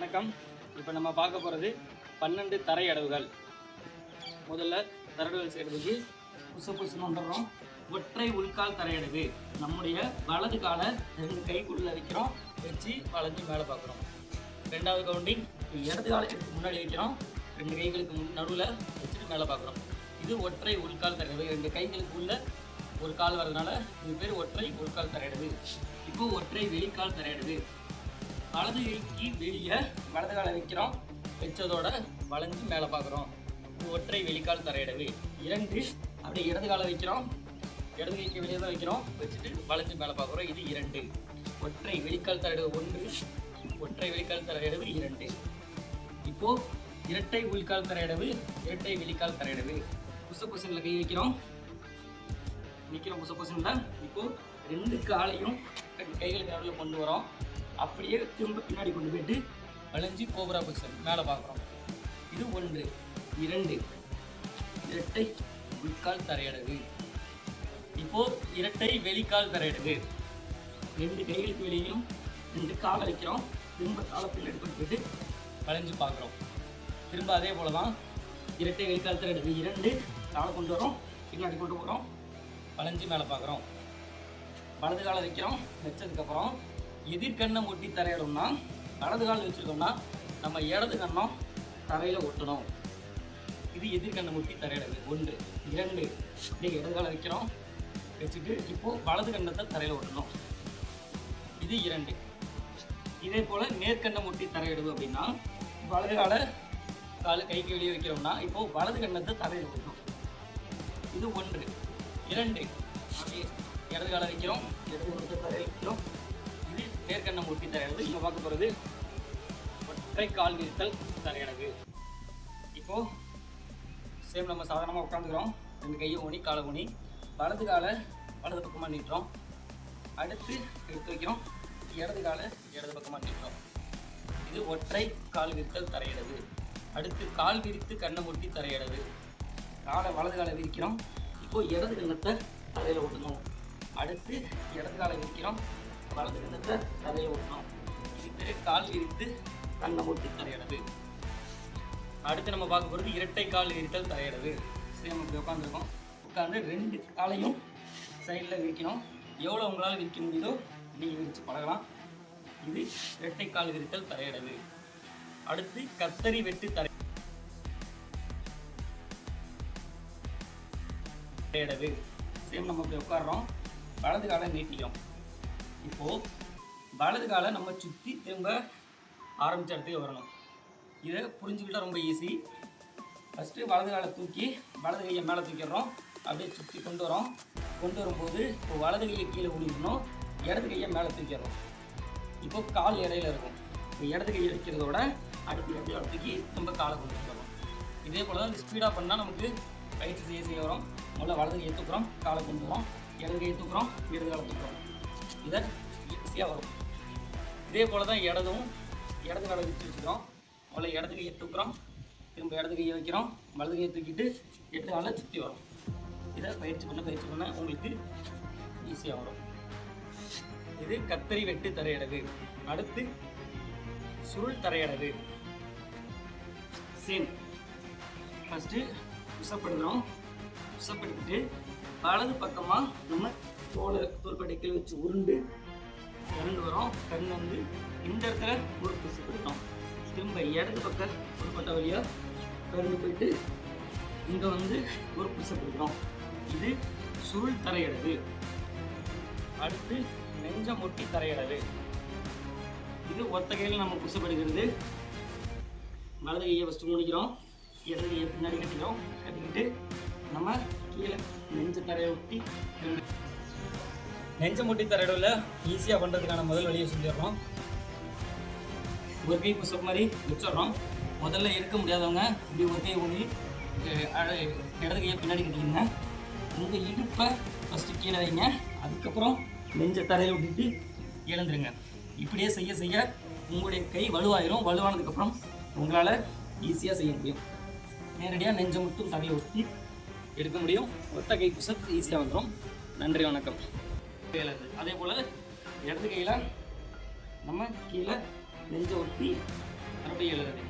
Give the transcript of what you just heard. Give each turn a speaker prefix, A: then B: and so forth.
A: வணக்கம். இப்போ நம்ம பார்க்க போகிறது பன்னெண்டு தரை அடவுகள் முதல்ல தரடுகள் செய்கிறதுக்கு புசு புசுன்னு வந்துடுறோம். ஒற்றை உள்கால் தரையடவு. நம்முடைய வலது காலை ரெண்டு கைக்குள்ளே வைக்கிறோம். வச்சு வளைஞ்சு மேலே பார்க்குறோம். ரெண்டாவது கவுண்டிங் இடது காலை எடுத்து முன்னாடி வைக்கிறோம். ரெண்டு கைகளுக்கு முன் நடுவில் வச்சுட்டு மேலே பார்க்குறோம். இது ஒற்றை உள்கால் தரையடவு. ரெண்டு கைகளுக்கு உள்ள ஒரு கால் வர்றதுனால இது பேர் ஒற்றை உள்கால் தரையடவு. இப்போ ஒற்றை வெளிக்கால் தரையடவு. வலது கைக்கு வெளியே வலது காலை வைக்கிறோம். வச்சதோட வளைஞ்சு மேலே பார்க்குறோம். ஒற்றை வெளிக்கால் தரையிடவு. இரண்டு அப்படியே இடது காலை வைக்கிறோம். இடது கைக்கு வெளியே தான் வைக்கிறோம். வச்சுட்டு வளைஞ்சு மேலே பார்க்குறோம். இது இரண்டு. ஒற்றை வெளிக்கால் தரையிடவு ஒன்று ஒற்றை வெளிக்கால் தரையிடவு இரண்டு. இப்போ இரட்டை உள்கால் தரையிடவு இரட்டை வெளிக்கால் தரையிடவு. புச புசனில் கை வைக்கிறோம். நிற்கிறோம் புச புசனில் இப்போ ரெண்டு காலையும் கைகளுக்கு நடுவில் கொண்டு வரோம். அப்படியே திரும்ப பின்னாடி கொண்டு போயிட்டு வளைஞ்சு கோபுரா பொசிஷன் மேலே பார்க்குறோம். இது ஒன்று இரண்டு. இரட்டை உட்கால் தரையடவு இப்போ இரட்டை வெளிக்கால் தரையடவு ரெண்டு கைகளுக்கு வெளியும் ரெண்டு காலை வைக்கிறோம். திரும்ப காலை பின்னாடி கொண்டு போயிட்டு வளைஞ்சு பார்க்குறோம். திரும்ப அதே போல தான் இரட்டை வெளிக்கால் தரையடவு இரண்டு காலை கொண்டு வரோம் பின்னாடி கொண்டு போகிறோம் வளைஞ்சு மேலே பார்க்குறோம். வலது காலை வைக்கிறோம். வச்சதுக்கப்புறம் எதிர்கண்ணை ஒட்டி தரையிடணும்னா வலது கால் வச்சுருக்கோம்னா நம்ம இடது கண்ணம் தரையில் ஒட்டணும். இது எதிர்கண்ணை ஒட்டி தரையிடுது. ஒன்று இரண்டு. அப்படியே இடது காலம் வைக்கிறோம். வச்சுட்டு இப்போது வலது கண்ணத்தை தரையில் ஒட்டணும். இது இரண்டு. இதே போல் நேர்கண்ணை ஒட்டி தரையிடுது அப்படின்னா வலது காலை கால் கைக்கு வெளியே வைக்கிறோம்னா இப்போது வலது கண்ணத்தை தரையில் ஒட்டணும். இது ஒன்று. இரண்டு. அப்படியே இடது காலை வைக்கிறோம். இடது கண்ணத்தை தரையில் வைக்கிறோம் இது நேர்கண்ணம் ஒட்டி தரையிடுது இங்கே பார்க்க போகிறது ஒற்றை கால் விரித்தல் தரையடவு இப்போ சேம் நம்ம சாதாரணமாக உட்காந்துக்கிறோம் ரெண்டு கையை ஊனி காலை ஊனி. வலது காலை வலது பக்கமாக நீட்டுறோம். அடுத்து எடுத்து வைக்கிறோம். இடது காலை இடது பக்கமாக நீட்டுறோம். இது ஒற்றை கால் விரித்தல் தரையிடது அடுத்து கால் விரித்து கண்ணை ஒட்டி தரையிடது காலை வலது காலை விரிக்கிறோம். இப்போ இடது கண்ணத்தை தலையில் ஓட்டணும் அடுத்து இடது காலை விரிக்கிறோம். வலது கண்ணத்தை தலையை இது பேர் கால் விரித்து கண்ணை ஒட்டி தரையிடவு அடுத்து நம்ம பார்க்க போகிறது இரட்டை கால் விரித்தல் தரையிடது சேம் இப்படி உட்காந்துருக்கோம் உட்காந்து ரெண்டு காலையும் சைடில் விரிக்கணும். எவ்வளோ உங்களால் விரிக்க முடியுதோ நீங்கள் விரித்து பழகலாம். இது இரட்டை கால் விரித்தல் தரையிடது அடுத்து கத்தரி வெட்டு தரை தரையிடது சேம் நம்ம இப்படி உட்காடுறோம் வலது காலை நீட்டிக்கிறோம். இப்போது வலது காலை நம்ம சுற்றி திரும்ப ஆரம்பிச்ச இடத்துக்கு வரணும். இதை புரிஞ்சுக்கிட்டால் ரொம்ப ஈஸி ஃபஸ்ட்டு வலது காலை தூக்கி வலது கையை மேலே தூக்கிடுறோம். அப்படியே சுற்றி கொண்டு வரோம். கொண்டு வரும்போது இப்போ வலது கையை கீழே விழுக்கணும் இடது கையை மேலே தூக்கிடுறோம். இப்போ கால் இடையில இருக்கும். இப்போ இடது கையை வைக்கிறதோட அடுத்து இடது இடத்துக்கு தூக்கி நம்ம காலை கொண்டு வரோம் இதே போல் தான் ஸ்பீடாக பண்ணால் நமக்கு பயிற்சி செய்ய செய்ய வரும். முதல்ல வலது கையை தூக்குறோம். காலை கொண்டு வரோம். இடது கையை தூக்குறோம். இடது காலை தூக்குறோம். இதை ஈஸியாக வரும். இதே போல் தான் இடதும் இடது கடை வச்சு வச்சுக்கிறோம். அவ்வளோ இடது கையை தூக்குறோம். திரும்ப இடது கையை வைக்கிறோம். வலது கையை தூக்கிட்டு எட்டு காலை சுற்றி வரும். இதை பயிற்சி பண்ண பயிற்சி பண்ண உங்களுக்கு ஈஸியாக வரும். இது கத்தரி வெட்டு தரையடவு அடுத்து சுருள் தரையடவு சேம் ஃபஸ்ட்டு புஷப்படுத்துகிறோம் உசப்படுத்திட்டு வலது பக்கமாக நம்ம தோலை தோல்படைக்கல் வச்சு உருண்டு இரண்டு வரும். கண் வந்து இந்த இடத்துல ஒரு புசு கொடுத்தோம் திரும்ப இடது பக்கம் தோல்பட்டை வழியாக கருந்து போயிட்டு இங்கே வந்து ஒரு புசை கொடுக்குறோம் இது சுருள் தரையிடது. அடுத்து நெஞ்ச முட்டி தரையிடது. இது ஒத்த கையில் நம்ம புசப்படுகிறது வலது கையை ஃபஸ்ட்டு முடிக்கிறோம். இடது கையை பின்னாடி கட்டிக்கிறோம். கட்டிக்கிட்டு நம்ம கீழே நெஞ்ச தரையை ஒட்டி நெஞ்சம் நெஞ்ச தர இடவில் ஈஸியாக பண்ணுறதுக்கான முதல் வழியை சொல்லிடுறோம் ஒரு கை புஷப் மாதிரி வச்சிடுறோம். முதல்ல இருக்க முடியாதவங்க இப்படி ஒரு கை ஊனி அஹ், இடது கையை பின்னாடி கட்டிக்கிங்க உங்கள் இடுப்பை ஃபஸ்ட்டு கீழே வைங்க. அதுக்கப்புறம் நெஞ்ச தரையில் விட்டுட்டு எழுந்துருங்க. இப்படியே செய்ய செய்ய உங்களுடைய கை வலுவாயிரும். வலுவானதுக்கப்புறம் உங்களால் ஈஸியாக செய்ய முடியும். நேரடியாக நெஞ்சை மட்டும் தரையில் ஒட்டி எடுக்க முடியும். ஒத்த கை புஷப் ஈஸியாக வந்துடும் நன்றி வணக்கம். அதே போல் இடது கையில் நம்ம கீழே நெஞ்ச ஒட்டி மறுபடியும் எழுதுறது.